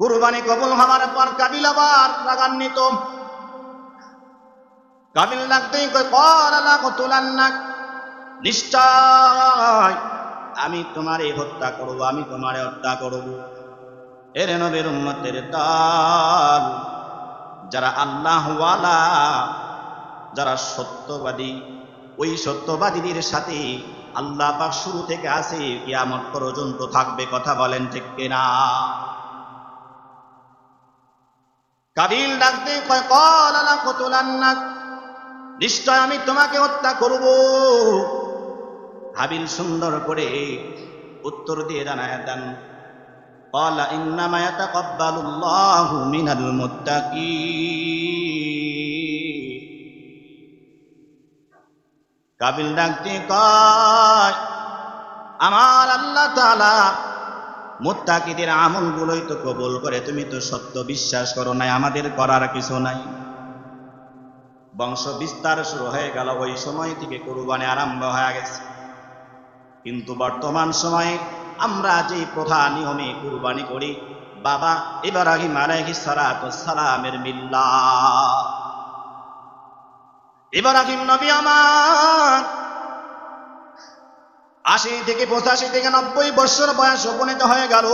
কুরবানি কবুল হওয়ার পর কাবিল আবার রাগান্বিত। কাবিল লাগতেই কয়, কর আলা নিশ্চয় আমি তোমারে হত্যা করব, আমি তোমারে হত্যা করব। এর নবের উম্মতের দল, যারা আল্লাহওয়ালা, যারা সত্যবাদী, ওই সত্যবাদীদের সাথে আল্লাহ পাক শুরু থেকে আসে কিয়ামত পর্যন্ত থাকবে, কথা বলেন ঠিক কিনা? কাবিল ডাকতে কয় কল আলা কতুলান্নাক নিশ্চয় আমি তোমাকে হত্যা করব হাবিল সুন্দর করে উত্তর দিয়ে জানায় দেন قال إنما يتقبل الله من المتقين কাবিল ডাকতে কয় আমার আল্লাহ তাআলা মুত্তাকিদের আমলগুলোই তো কবুল করে, তুমি তো সত্য বিশ্বাস করো নাই, আমাদের করার কিছু নাই। বংশ বিস্তার শুরু হয়ে গেল, ওই সময় থেকে কুরবানি আরম্ভ হয়ে গেছে। কিন্তু বর্তমান সময়ে আমরা যে প্রথা নিয়মে কুরবানি করি, বাবা এবার ইব্রাহিম আলাইহিস সালাতু সালামের মিল্লা ইব্রাহিম নবী আমার আশি থেকে পঁচাশি থেকে নব্বই বছর বয়স উপনীত হয়ে গেল।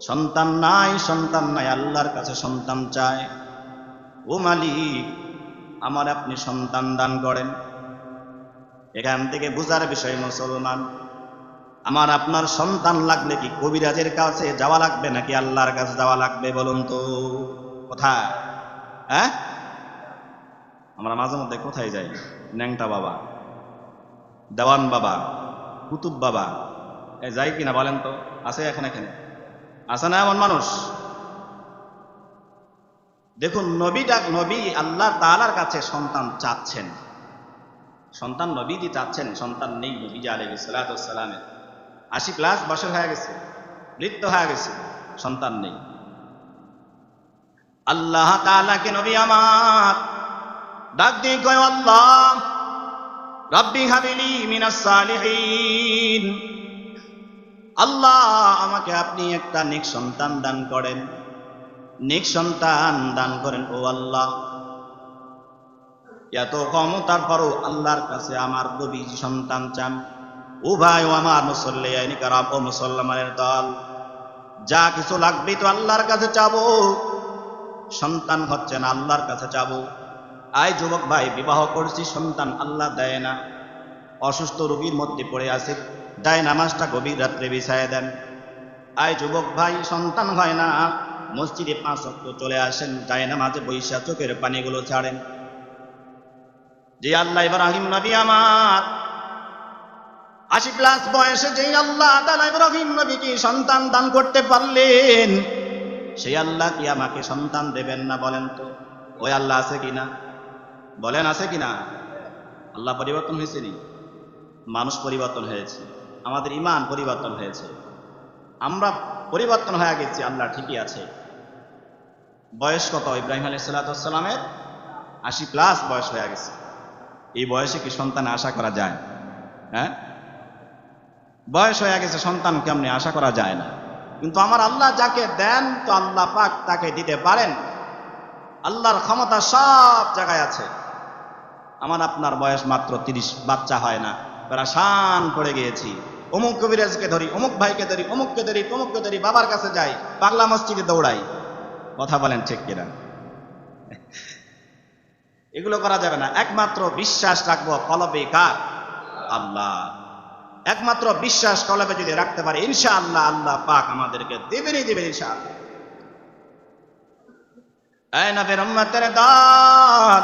সন্তান নাই সন্তান নাই, আল্লাহর কাছে সন্তান চায় ও মালিক, আমার আপনি সন্তান দান করেন। এখান থেকে বুঝার বিষয়, মুসলমান, আমার আপনার সন্তান লাগলে কি কবিরাজের কাছে যাওয়া লাগবে নাকি আল্লাহর কাছে যাওয়া লাগবে বলুন তো? কোথায়? হ্যাঁ? আমরা মাঝে মধ্যে কোথায় যাই? ন্যাংটা বাবা। দেওয়ান বাবা, কুতুব বাবা। এ যাই কিনা বলেন তো? আছে এখন এখানে আছে না এমন মানুষ? দেখুন, নবী ডাক, নবী আল্লাহ তালার কাছে সন্তান চাচ্ছেন। সন্তান নবীজি চাচ্ছেন, সন্তান নেই নবী আলহ সালাতামের আশি প্লাস বছর হয়ে গেছে, মৃত্যু হয়ে গেছে, সন্তান নেই। আল্লাহ তালাকে নবী আমার ডাক দিয়ে আল্লাহ মিনাস আল্লাহ আমাকে আপনি একটা নেক সন্তান দান করেন। নেক সন্তান দান করেন, ও আল্লাহ। এত ক্ষমতার পরও আল্লাহর কাছে আমার নবী সন্তান চান। ও ভাই, ও আমার মুসল্লি, আইনি ও মুসলমানের দল। যা কিছু লাগবে তো আল্লাহর কাছে চাবো। সন্তান হচ্ছে না আল্লাহর কাছে চাবো। আয় যুবক ভাই, বিবাহ করছি, সন্তান আল্লাহ দেয় না। অসুস্থ রোগীর মধ্যে পড়ে আছে, দায় নামাজটা গভীর রাত্রে বিছায় দেন। আয় যুবক ভাই, সন্তান হয় না। মসজিদে পাঁচ অক্ট চলে আসেন, দায় নামাজে বৈশা চোখের পানিগুলো ছাড়েন। যে আল্লাহ ইব্রাহিম নবী আমার। আশি প্লাস বয়সে যেই আল্লাহ তালা ইব্রাহিম নবীকে সন্তান দান করতে পারলেন, সেই আল্লাহ কি আমাকে সন্তান দেবেন না বলেন তো? ওই আল্লাহ আছে কিনা? বলেন আছে কিনা আল্লাহ পরিবর্তন হয়েছে নি? মানুষ পরিবর্তন হয়েছে। আমাদের ইমান পরিবর্তন হয়েছে। আমরা পরিবর্তন হয়ে গেছি, আল্লাহ ঠিকই আছে। বয়স কত? ইব্রাহিম আলী সাল্লাতামের আশি প্লাস বয়স হয়ে গেছে। এই বয়সে কি সন্তান আশা করা যায়? হ্যাঁ? বয়স হয়ে গেছে, সন্তান কেমনি আশা করা যায় না? কিন্তু আমার আল্লাহ যাকে দেন, তো আল্লাহ পাক তাকে দিতে পারেন। আল্লাহর ক্ষমতা সব জায়গায় আছে। আমার আপনার বয়স মাত্র তিরিশ, বাচ্চা হয় না। শান পড়ে গিয়েছি। অমুক কবিরাজকে ধরি, অমুক ভাইকে ধরি, অমুককে ধরি, তমুককে ধরি, বাবার কাছে যাই, পাগলা মসজিদে দৌড়াই। কথা বলেন ঠিক কিনা? এগুলো করা যাবে না। একমাত্র বিশ্বাস রাখব, কলবে কার? আল্লাহ। একমাত্র বিশ্বাস কলবে যদি রাখতে পারে ইনশা আল্লাহ আল্লাহ পাক আমাদেরকে দেবেনই দেবেন ইনশা আল্লাহ এই নবের উম্মতের দল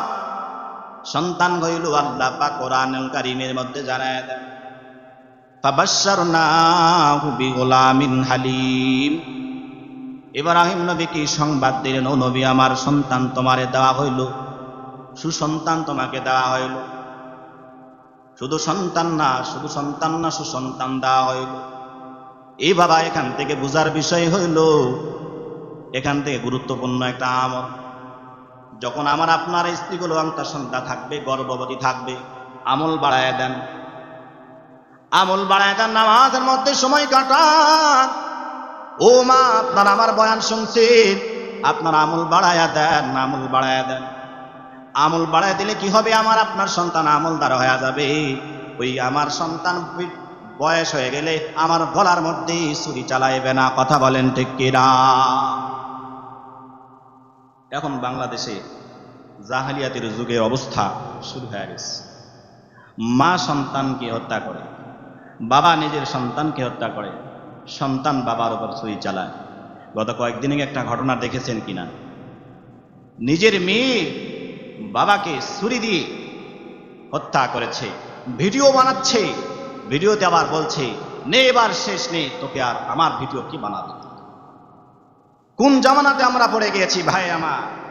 সন্তান হইল আল্লাহ পাক কোরআনুল কারীমের মধ্যে জানায় দেন। হালিম। ইব্রাহিম নবী কি সংবাদ দিলেন? ও নবী, আমার সন্তান তোমারে দেওয়া হইল। সুসন্তান তোমাকে দেওয়া হইল। শুধু সন্তান না, শুধু সন্তান না, সুসন্তান দেওয়া হইল। এই বাবা এখান থেকে বুঝার বিষয় হইল, এখান থেকে গুরুত্বপূর্ণ একটা আমল। যখন আমার আপনার স্ত্রীগুলো আন্তার সন্তান থাকবে, গর্ভবতী থাকবে, আমল বাড়ায় দেন। আমল বাড়ায় দেন, নামাজের মধ্যে সময় কাটান। ও মা, আপনার আমার বয়ান শুনছেন? আপনার আমল বাড়ায়া দেন, আমল বাড়ায়া দেন। আমল বাড়ায় দিলে কি হবে? আমার আপনার সন্তান আমলদার হয়ে যাবে। ওই আমার সন্তান বয়স হয়ে গেলে আমার গলার মধ্যে ছুরি চালাইবে না, কথা বলেন ঠিক কিনা? এখন বাংলাদেশে জাহালিয়াতের যুগের অবস্থা শুরু হয়ে গেছে। মা সন্তানকে হত্যা করে, বাবা নিজের সন্তানকে হত্যা করে, সন্তান বাবার উপর ছুরি চালায়। গত কয়েকদিন একটা ঘটনা দেখেছেন কিনা? নিজের মেয়ে বাবাকে ছুরি দিয়ে হত্যা করেছে, ভিডিও বানাচ্ছে, ভিডিওতে আবার বলছে, নে এবার শেষ নেই তোকে আর আমার ভিডিও কি বানাবে? কোন জামানাতে আমরা পড়ে গিয়েছি, ভাই আমার?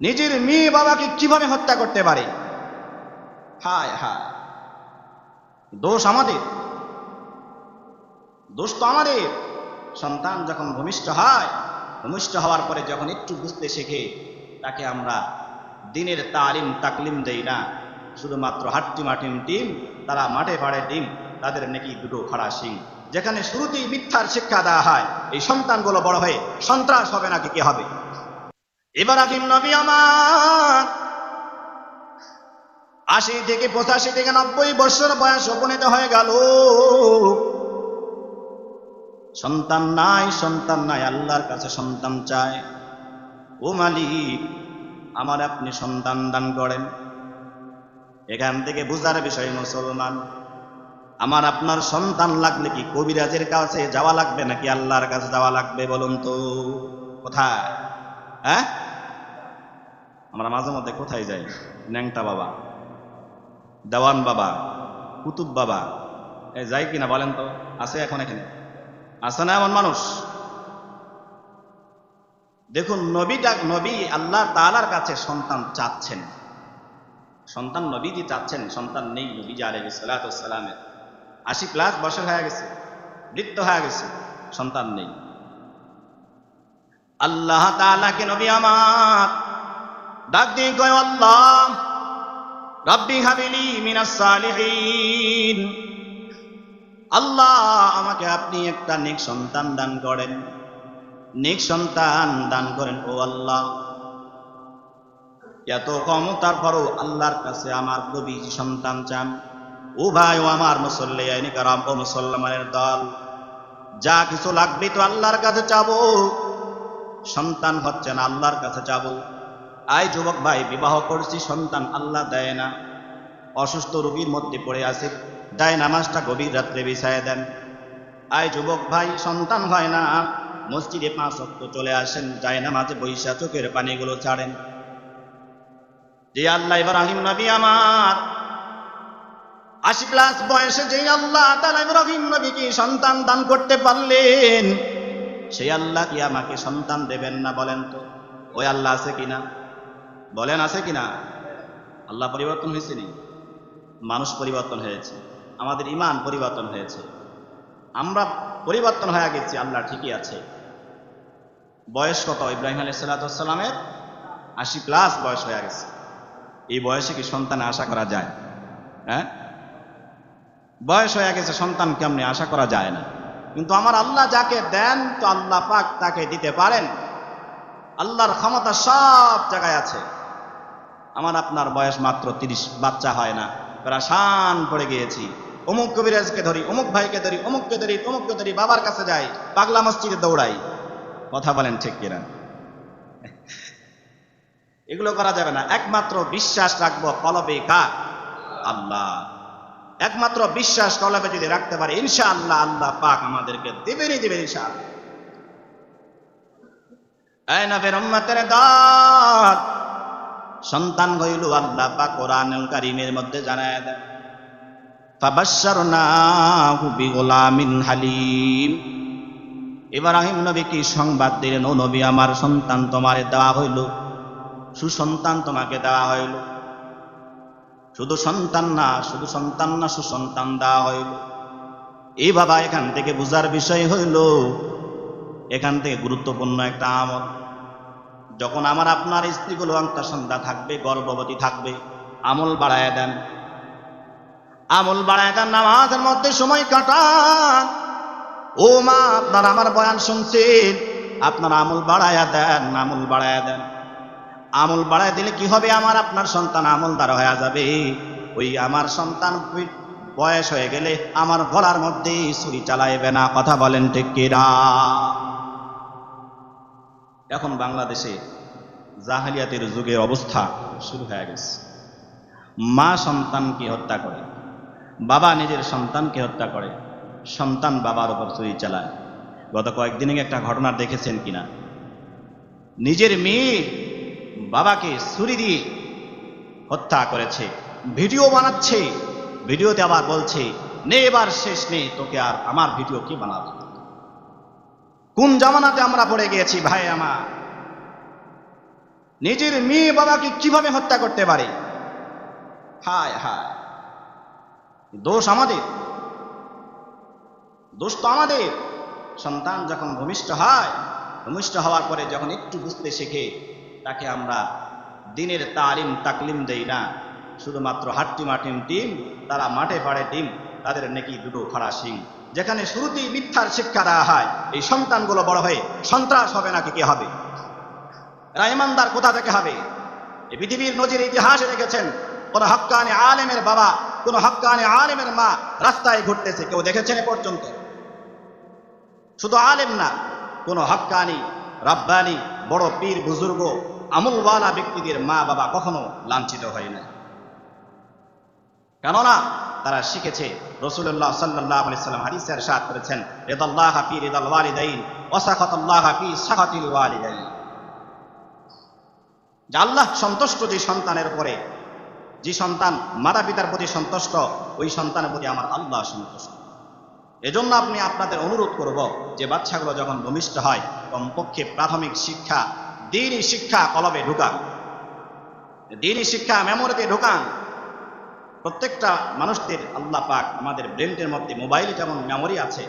নিজের মেয়ে বাবাকে কীভাবে হত্যা করতে পারে? হায় হায়। দোষ আমাদের। দোষ তো আমাদের। সন্তান যখন ভূমিষ্ঠ হয়, ভূমিষ্ঠ হওয়ার পরে যখন একটু বুঝতে শেখে, তাকে আমরা দিনের তালিম, তাকলিম দেই না। শুধুমাত্র হাট্টি মাটিম টিম, তারা মাঠে পাড়ে ডিম তাদের নাকি দুটো খাড়া সিং যেখানে শুরুতেই মিথ্যার শিক্ষা দেওয়া হয়, এই সন্তানগুলো বড় হয়ে সন্ত্রাস হবে নাকি, কি হবে? এবার নবী আমার আশি থেকে পঁচাশি থেকে নব্বই বছর বয়স উপনীত হয়ে গেল। সন্তান নাই সন্তান নাই, আল্লাহর কাছে সন্তান চায়। ও মালিক, আমার আপনি সন্তান দান করেন। এখান থেকে বুঝার বিষয় মুসলমান। আমার আপনার সন্তান লাগলে কি কবিরাজের কাছে যাওয়া লাগবে নাকি আল্লাহর কাছে যাওয়া লাগবে বলুন তো? কোথায়? হ্যাঁ? আমরা মাঝে মধ্যে কোথায় যাই? ন্যাংটা বাবা, দেওয়ান বাবা, কুতুব বাবা। এ, যাই কিনা বলেন তো, আছে এখন এখানে? আছে না এমন মানুষ? দেখুন, নবীটা, নবী আল্লাহ তালার কাছে সন্তান চাচ্ছেন। সন্তান নবীজি চাচ্ছেন, সন্তান নেই নবীজি আলহ সালাতামের আশি প্লাস বছর হয়ে গেছে, বৃদ্ধ হয়ে গেছে, সন্তান নেই। আল্লাহ তালাকে নবী আমার ডাক দিয়ে কয়, আল্লাহ, রব্বি হাবিলি মিনাস সালিহিন। আল্লাহ, আমাকে আপনি একটা নেক সন্তান দান করেন। নেক সন্তান দান করেন, ও আল্লাহ। এত কম তারপরও আল্লাহর কাছে আমার কবি সন্তান চান। ও ভাই, ও আমার মুসল্লি, আইনি কারাম, ও মুসলমানের দল। যা কিছু লাগবে তো আল্লাহর কাছে চাবো। সন্তান হচ্ছে না আল্লাহর কাছে চাবো। আয় যুবক ভাই, বিবাহ করছি, সন্তান আল্লাহ দেয় না। অসুস্থ রোগীর মধ্যে পড়ে আছে, দায় নামাজটা গভীর রাত্রে বিছায় দেন। আয় যুবক ভাই, সন্তান হয় না। মসজিদে পাঁচ অক্ট চলে আসেন, যায় নামাজে বৈশা চোখের পানিগুলো ছাড়েন। যে আল্লাহ ইব্রাহিম নবী আমার আশি প্লাস বয়সে যে আল্লাহ তালা ইব্রাহিম নবীকে সন্তান দান করতে পারলেন, সেই আল্লাহ কি আমাকে সন্তান দেবেন না বলেন তো? ওই আল্লাহ আছে কিনা? বলেন, আছে কিনা? আল্লাহ পরিবর্তন হয়েছে নি? মানুষ পরিবর্তন হয়েছে। আমাদের ইমান পরিবর্তন হয়েছে। আমরা পরিবর্তন হয়ে গেছি, আল্লাহ ঠিকই আছে। বয়স কত? ইব্রাহিম আলী সাল্লাতামের আশি প্লাস বয়স হয়ে গেছে। এই বয়সে কি সন্তান আশা করা যায়? হ্যাঁ? বয়স হয়ে গেছে, সন্তান কেমনি আশা করা যায় না। কিন্তু আমার আল্লাহ যাকে দেন, তো আল্লাহ পাক তাকে দিতে পারেন। আল্লাহর ক্ষমতা সব জায়গায় আছে। আমার আপনার বয়স মাত্র তিরিশ, বাচ্চা হয় না। প্রাশান পড়ে গিয়েছি। অমুক কবিরাজকে ধরি, অমুক ভাইকে ধরি, অমুককে ধরি, তমুককে ধরি, বাবার কাছে যাই, পাগলা মসজিদে দৌড়াই। কথা বলেন ঠিক কিনা? এগুলো করা যাবে না। একমাত্র বিশ্বাস রাখব, কলবে কা আল্লাহ। একমাত্র বিশ্বাস কলবে যদি রাখতে পারে ইনশা আল্লাহ আল্লাহ পাক আমাদেরকে দেবেনই দেবেন ইনশা আল্লাহ সন্তান হইল আল্লাহ পাক কোরআনুল কারীমের মধ্যে জানায় দেন। হালিম। ইব্রাহিম নবী কি সংবাদ দিলেন? ও নবী, আমার সন্তান তোমারে দেওয়া হইল। সুসন্তান তোমাকে দেওয়া হইল। শুধু সন্তান না, শুধু সন্তান না, সুসন্তান দেওয়া হইল। এই বাবা এখান থেকে বুঝার বিষয় হইল, এখান থেকে গুরুত্বপূর্ণ একটা আমল। যখন আমার আপনার স্ত্রীগুলো আংটা সন্ধ্যা থাকবে, গর্ভবতী থাকবে, আমল বাড়ায় দেন। আমল বাড়ায় দেন, নামাজের মধ্যে সময় কাটান। ও মা, আপনার আমার বয়ান শুনছেন, আপনার আমল বাড়ায়া দেন, আমল বাড়ায়া দেন। আমল বাড়ায় দিলে কি হবে? আমার আপনার সন্তান আমলদার হয়ে যাবে। ওই আমার সন্তান বয়স হয়ে গেলে আমার গলার মধ্যে ছুরি চালাইবে না। কথা বলেন কিনা? এখন বাংলাদেশে জাহালিয়াতের যুগের অবস্থা শুরু হয়ে গেছে। মা সন্তানকে হত্যা করে, বাবা নিজের সন্তানকে হত্যা করে, সন্তান বাবার উপর ছুরি চালায়। গত কয়েকদিন একটা ঘটনা দেখেছেন কিনা? নিজের মেয়ে বাবাকে ছুরি দিয়ে হত্যা করেছে, ভিডিও বানাচ্ছে, ভিডিওতে আবার বলছে, নে এবার শেষ নেই তোকে আর আমার ভিডিও কি বানাবে? কোন জামানাতে আমরা পড়ে গিয়েছি, ভাই আমার? নিজের মেয়ে বাবাকে কীভাবে হত্যা করতে পারে? হায় হায়। দোষ আমাদের। দোষ তো আমাদের। সন্তান যখন ভূমিষ্ঠ হয়, ভূমিষ্ঠ হওয়ার পরে যখন একটু বুঝতে শেখে তাকে আমরা দিনের তালিম, তাকলিম দেই না। শুধুমাত্র হাট্টি মাটিম টিম, তারা মাঠে পাড়ে টিম, তাদের নেকি দুটো খাড়া সিং যেখানে শুরুতেই মিথ্যার শিক্ষা দেওয়া হয়, এই সন্তানগুলো বড় হয়ে সন্ত্রাস হবে নাকি কি হবে? এরা ইমানদার কোথা থেকে হবে? এই পৃথিবীর নজির ইতিহাসে রেখেছেন। কোন হক্কানি আলেমের বাবা, কোন হক্কানি আলেমের মা রাস্তায় ঘুরতেছে, কেউ দেখেছেন এ পর্যন্ত? শুধু আলেম না, কোন হক্কানি, রব্বানি বড় পীর, বুজুর্গ, আমলওয়ালা ব্যক্তিদের মা বাবা কখনো লাঞ্ছিত হয় না কেননা তারা শিখেছে রসুল্লাহ সাল্লাহ আলি সাল্লাম হাদিসের সাথ করেছেন রেদাল্লাহ হাফি রেদাল ওয়ালিদাইন ওসাখাতাল্লাহ হাফি সাখাতিল ওয়ালিদাইন। আল্লাহ সন্তুষ্ট যে সন্তানের উপরে, যে সন্তান মাতা পিতার প্রতি সন্তুষ্ট, ওই সন্তানের প্রতি আমার আল্লাহ সন্তুষ্ট। এজন্য আপনি আপনাদের অনুরোধ করব যে বাচ্চাগুলো যখন ভূমিষ্ঠ হয়, কমপক্ষে প্রাথমিক শিক্ষা দিনই শিক্ষা কলবে ঢুকান। দিনই শিক্ষা মেমোরিতে ঢুকান। প্রত্যেকটা মানুষদের আল্লাহ পাক আমাদের ব্রেনটের মধ্যে, মোবাইলে যেমন মেমোরি আছে,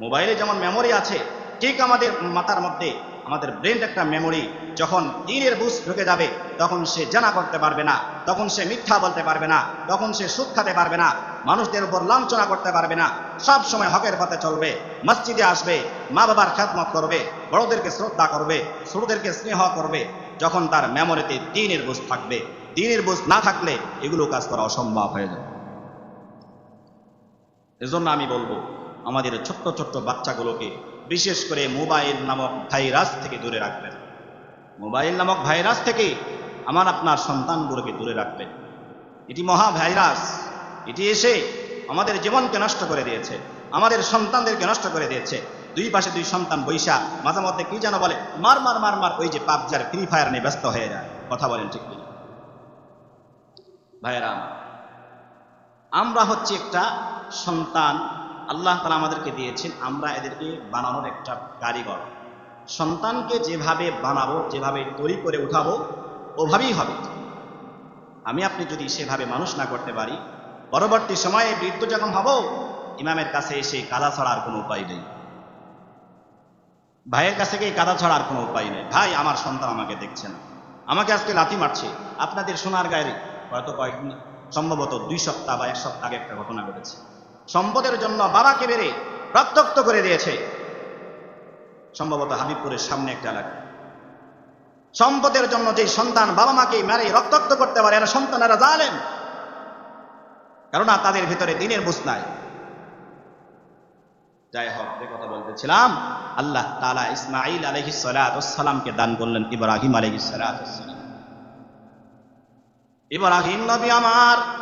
মোবাইলে যেমন মেমোরি আছে, ঠিক আমাদের মাথার মধ্যে আমাদের ব্রেন একটা মেমোরি যখন দিনের বুঝ ঢুকে যাবে, তখন সে জানা করতে পারবে না, তখন সে মিথ্যা বলতে পারবে না, তখন সে সুখ খাতে পারবে না, মানুষদের উপর লাঞ্ছনা করতে পারবে না। সব সময় হকের পথে চলবে, মসজিদে আসবে মা বাবার খ্যাতমত করবে, বড়দেরকে শ্রদ্ধা করবে, ছোটদেরকে স্নেহ করবে, যখন তার মেমোরিতে দিনের বুঝ থাকবে। দিনের বুঝ না থাকলে এগুলো কাজ করা অসম্ভব হয়ে যাবে। এজন্য আমি বলব, আমাদের ছোট্ট ছোট্ট বাচ্চাগুলোকে বিশেষ করে মোবাইল নামক ভাইরাস থেকে দূরে রাখবেন। মোবাইল নামক ভাইরাস থেকে আমার আপনার সন্তানগুলোকে দূরে রাখবেন। এটি মহা ভাইরাস। এটি এসে আমাদের জীবনকে নষ্ট করে দিয়েছে। আমাদের সন্তানদেরকে নষ্ট করে দিয়েছে। দুই পাশে দুই সন্তান বৈশা, মাঝে মধ্যে কি যেন বলে, মার মার মার মার, ওই যে পাবজার ফ্রি ফায়ার নিয়ে ব্যস্ত হয়ে যায়। কথা বলেন ঠিক কিনা? ভাইয়েরা, আমরা হচ্ছে একটা সন্তান আল্লাহ তালা আমাদেরকে দিয়েছেন, আমরা এদেরকে বানানোর একটা কারিগর। সন্তানকে যেভাবে বানাবো, যেভাবে তৈরি করে উঠাবো, ওভাবেই হবে। আমি, আপনি যদি সেভাবে মানুষ না করতে পারি, পরবর্তী সময়ে বৃদ্ধ যখন হব, ইমামের কাছে এসে কাদা ছাড়ার কোনো উপায় নেই। ভাইয়ের কাছে গিয়ে কাদা ছাড়ার কোনো উপায় নেই। ভাই, আমার সন্তান আমাকে দেখছে না। আমাকে আজকে লাথি মারছে। আপনাদের সোনার গায়ে হয়তো কয়েকদিন সম্ভবত দুই সপ্তাহ বা এক সপ্তাহ আগে একটা ঘটনা ঘটেছে। সম্পদের জন্য বাবাকে বেড়ে রক্তাক্ত করে দিয়েছে। সম্ভবত হাবিবপুরের সামনে একটা এলাকা। সম্পদের জন্য যে সন্তান বাবা মাকে মেরে রক্তাক্ত করতে পারে, এরা সন্তানেরা জানেন কেননা তাদের ভিতরে দিনের বুঝ নাই। যাই হোক যে কথা বলতেছিলাম। আল্লাহ তালা ইসমাইল আলহি সালামকে দান করলেন ইব্রাহিম আলহি সালাম ইব্রাহিম নবী আমার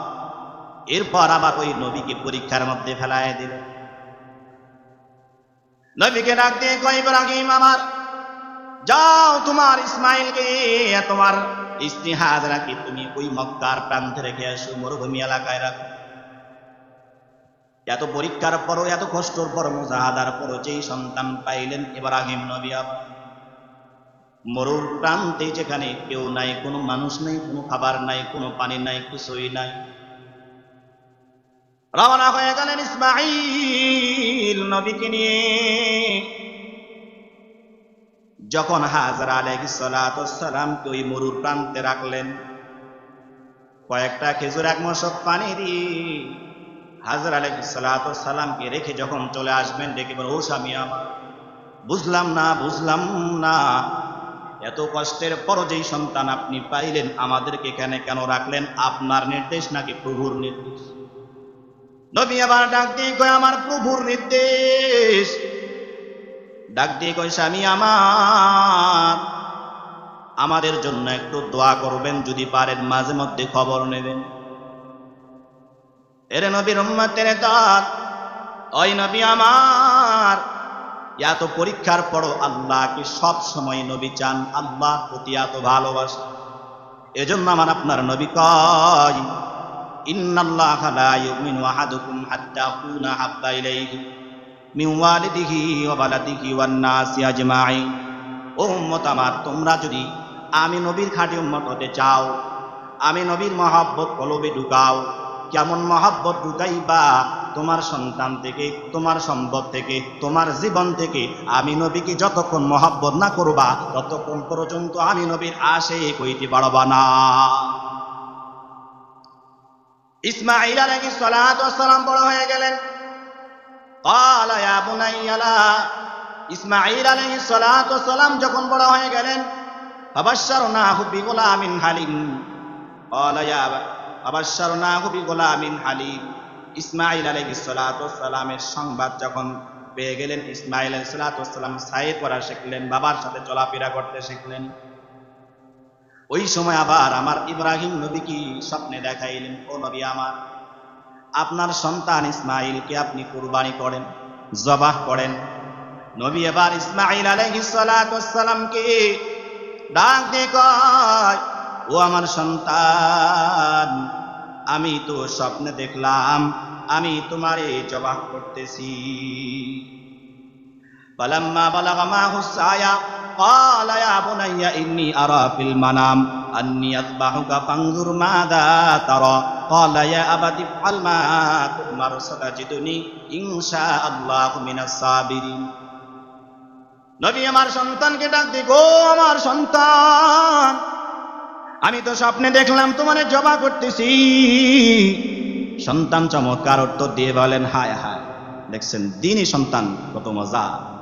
এরপর আবার ওই নবীকে পরীক্ষার মধ্যে ফেলায় দিল। নবীকে ডাক দিয়ে ইব্রাহিম আমার, যাও তোমার ইসমাইলকে, তোমার স্ত্রী হাজরাকে তুমি ওই মক্কার প্রান্তে রেখে আসো, মরুভূমি এলাকায় রাখো। এত পরীক্ষার পরও, এত কষ্টর পর মুজাহাদার পরও যেই সন্তান পাইলেন ইব্রাহিম নবী আবার। মরুর প্রান্তে যেখানে কেউ নাই, কোনো মানুষ নাই, কোনো খাবার নাই, কোনো পানি নাই, কিছুই নাই। রওনা হয়ে গেলেন ইসমাইল নবীকে নিয়ে। যখন হাজরা সালামকে ওই মরুর প্রান্তে রাখলেন, কয়েকটা খেজুর, এক মশক পানি দিয়ে হাজরা আলাইহিস সালামকে রেখে যখন চলে আসবেন, ডেকে বলে, ও স্বামী আমার, বুঝলাম না বুঝলাম না। এত কষ্টের পর যেই সন্তান আপনি পাইলেন, আমাদেরকে এখানে কেন রাখলেন? আপনার নির্দেশ নাকি প্রভুর নির্দেশ? নবী আবার ডাক দিয়ে কয়, আমার প্রভুর নির্দেশ। ডাক দিয়ে কয়, স্বামী আমার, আমাদের জন্য একটু দোয়া করবেন, যদি পারেন মাঝে মধ্যে খবর নেবেন। এরে নবীর উম্মতের দাঁত, ওই নবী আমার এত পরীক্ষার পরও আল্লাহকে সব সময় নবী চান আল্লাহ প্রতি এত ভালোবাসা। এজন্য আমার আপনার নবী কয় ইউমিনু আহাদুকুম হাত্তা কুনা হাব্বা ইলাইহি মিন ওয়ালিদিহি ওয়া বালাদিহি ওয়ান নাসি আজমাইন। ও উম্মত তোমরা যদি আমি নবীর খাঁটি উম্মত হতে চাও, আমি নবীর মহাব্বত কলবে ঢুকাও, কেমন মহাব্বত ঢুকাইবা, তোমার সন্তান থেকে, তোমার সম্পদ থেকে, তোমার জীবন থেকে, আমি নবীকে যতক্ষণ মহাব্বত না করবা, ততক্ষণ পর্যন্ত আমি নবীর আশে কইতে পারবা না। ইসমাইল আলহি সালাম বড় হয়ে গেলেন। ইসমাইল আলহি সালাম যখন বড় হয়ে গেলেন অবশ্যর না হুবি গোলামিন হালিম। অবশ্যর না হুবি গোলামিন হালিম। ইসমাইল আলহি সালামের সংবাদ যখন পেয়ে গেলেন ইসমাইল আলহি সালাম সাইয়ে করা শিখলেন, বাবার সাথে চলাফেরা করতে শিখলেন। ওই সময় আবার আমার ইব্রাহিম নবীকে স্বপ্নে দেখাইলেন? ও নবী আমার, আপনার সন্তান ইসমাইলকে আপনি কুরবানি করেন, জবাহ করেন। নবী এবার ইসমাইল আলহিসালামকে ডাক দিয়ে কয়, ও আমার সন্তান, আমি তো স্বপ্নে দেখলাম, আমি তোমারে জবাহ করতেছি। পালাম্মা বালাগামা হুসায়া قال يا بني إني أرى في المنام أني أذبحك فانظر ماذا ترى قال يا أبت افعل ما تؤمر ستجدني إن شاء الله من الصابرين নবী আমার সন্তানকে ডাক দি গো আমার সন্তান আমি তো স্বপ্নে দেখলাম তোমারে জবা করতেছি সন্তান চমৎকার উত্তর দিয়ে বলেন হায় হায় দেখছেন দিনই সন্তান কত মজা ইনশাআল্লাহ সাবিরিন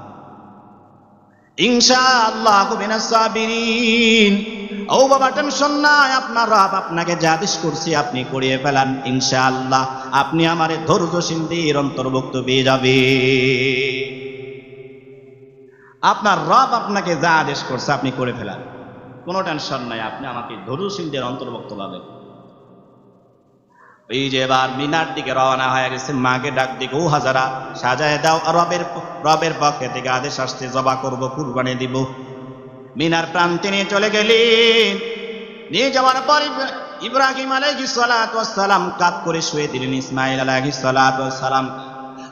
ও বাবা, টেনশন নাই, আপনার রব আপনাকে যা আদেশ করছি আপনি করিয়ে ফেলান, ইনশাআল্লাহ। আপনি আমার আমারে ধৈর্যশীলদের অন্তর্ভুক্ত পেয়ে যাবে আপনার রব আপনাকে যা আদেশ করছে আপনি করে ফেলান। কোনো টেনশন নাই, আপনি আমাকে ধৈর্যশীলদের অন্তর্ভুক্ত পাবেন। এই যে এবার মিনার দিকে রওনা হয়ে গেছে, মাকে ডাক দিকে, ও হাজারা, সাজায় দাও, রবের রবের পক্ষে থেকে আদেশ আসতে জবা করব, কুরবানি দিব। মিনার প্রান্তে নিয়ে চলে গেলেন নিয়ে যাওয়ার পর ইব্রা- ইব্রাহিম আলাইহিস সালাম কাত করে শুয়ে দিলেন ইসমাইল আলাইহিস সালাম।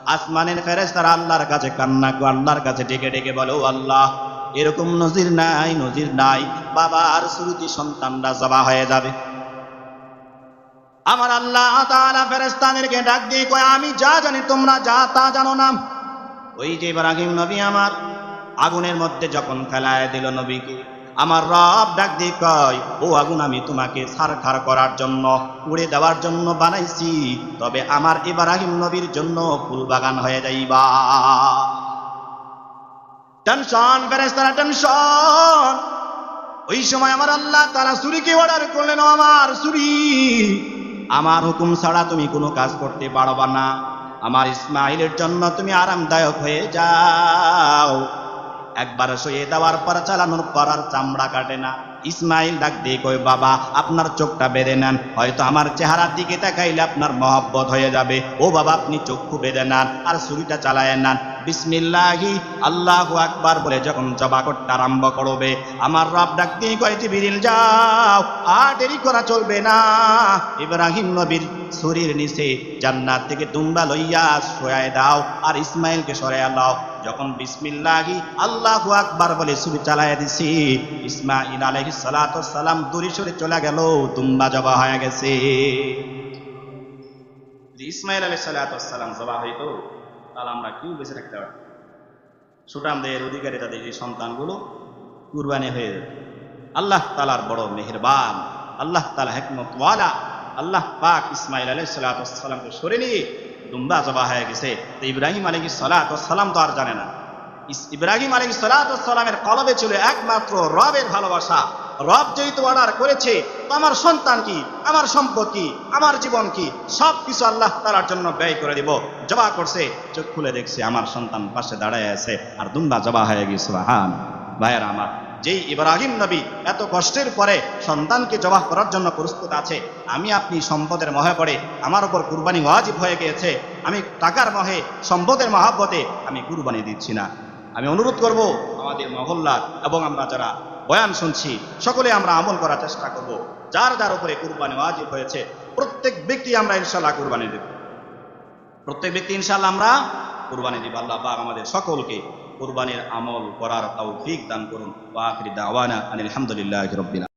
আসমানের ফেরেশতারা আল্লাহর কাছে কান্না করে, আল্লাহর কাছে ডেকে ডেকে বলে আল্লাহ, এরকম নজির নাই নজির নাই। বাবা আর শ্রুতি সন্তানরা জবা হয়ে যাবে। আমার আল্লাহ তাআলা ফেরেশতাদেরকে ডাক দিয়ে কয়, আমি যা জানি তোমরা যা তা জানো না। ওই যে ইব্রাহিম নবী আমার আগুনের মধ্যে যখন ফেলায় দিল নবীকে, আমার রব ডাক দিয়ে কয়, ও আগুন আমি তোমাকে ছারখার করার জন্য, উড়ে দেওয়ার জন্য বানাইছি, তবে আমার ইব্রাহিম নবীর জন্য ফুল বাগান হয়ে যাইবা। টেনশন ফেরেস্তারা টেনশন। ওই সময় আমার আল্লাহ তারা সুরিকে অর্ডার করলেন আমার সুরি আমার হুকুম ছাড়া তুমি কোনো কাজ করতে পারবা না। আমার ইসমাইলের জন্য তুমি আরামদায়ক হয়ে যাও। একবার শুয়ে দেওয়ার পর চালানোর পর আর চামড়া কাটে না। ইসমাইল ডাক দিয়ে কই বাবা, আপনার চোখটা বেঁধে নেন। হয়তো আমার চেহারার দিকে তাকাইলে আপনার মহব্বত হয়ে যাবে। ও বাবা, আপনি চক্ষু বেঁধে নেন আর ছুরিটা চালায় নেন। বিসমিল্লাহি, আল্লাহু আকবার বলে যখন জবা করতে আরম্ভ করবে, আমার রব ডাক দিয়ে কয়, জিবরিল, যাও, আর দেরি করা চলবে না। ইব্রাহিম নবীর শরীর নিচে জান্নাত থেকে দুম্বা লইয়া শোয়ায় দাও আর ইসমাইলকে সরাইয়া দাও। যখন বিসমিল্লাহি, আল্লাহু আকবার বলে ছবি চালাইয়া দিছি, ইসমাইল সালাতু সালাম দূরে সরে চলে গেল, দুম্বা জবা হয়ে গেছে। ইসমাইল সালাতু সালাম জবা হইতো তাহলে আমরা কেউ বেঁচে থাকতে পারতাম সুটামদের অধিকারী তাদের এই সন্তানগুলো কুরবানি হয়ে যেত আল্লাহ তালার বড় মেহেরবান, আল্লাহ তালা হেকমত ওয়ালা আল্লাহ পাক ইসমাইল আলাই সালাতামকে সরে নিয়ে দুম্বা জবা হয়ে গেছে। তো ইব্রাহিম আলী সালাম তো আর জানে না। ইব্রাহিম আলী সালামের কলবে ছিল একমাত্র রবের ভালোবাসা। রব যেহেতু অর্ডার করেছে, আমার সন্তান কি, আমার সম্পদ কি, আমার জীবন কি সব কিছু আল্লাহ তালার জন্য ব্যয় করে দিব। জবা করছে, চোখ খুলে দেখছে, আমার সন্তান পাশে দাঁড়ায় আছে, আর দুম্বা জবা হয়ে গেছে হান ভাইয়ের আমার, যেই ইব্রাহিম নবী এত কষ্টের পরে সন্তানকে জবাহ করার জন্য প্রস্তুত আছে, আমি আপনি সম্পদের মহে পড়ে আমার উপর কুরবানি ওয়াজিব হয়ে গিয়েছে, আমি টাকার মহে, সম্পদের মহাব্বতে আমি কুরবানি দিচ্ছি না। আমি অনুরোধ করব আমাদের মহল্লার এবং আমরা যারা বয়ান শুনছি, সকলে আমরা আমল করার চেষ্টা করব। যার যার উপরে কুরবানি ওয়াজিব হয়েছে, প্রত্যেক ব্যক্তি আমরা ইনশাল্লাহ কুরবানি দেব। প্রত্যেক ব্যক্তি ইনশাল্লাহ আমরা কুরবানি দিব। আল্লাহ পাক আমাদের সকলকে কুরবানির আমল করার তৌফিক দান করুন। ওয়া আখিরি দাওয়ানা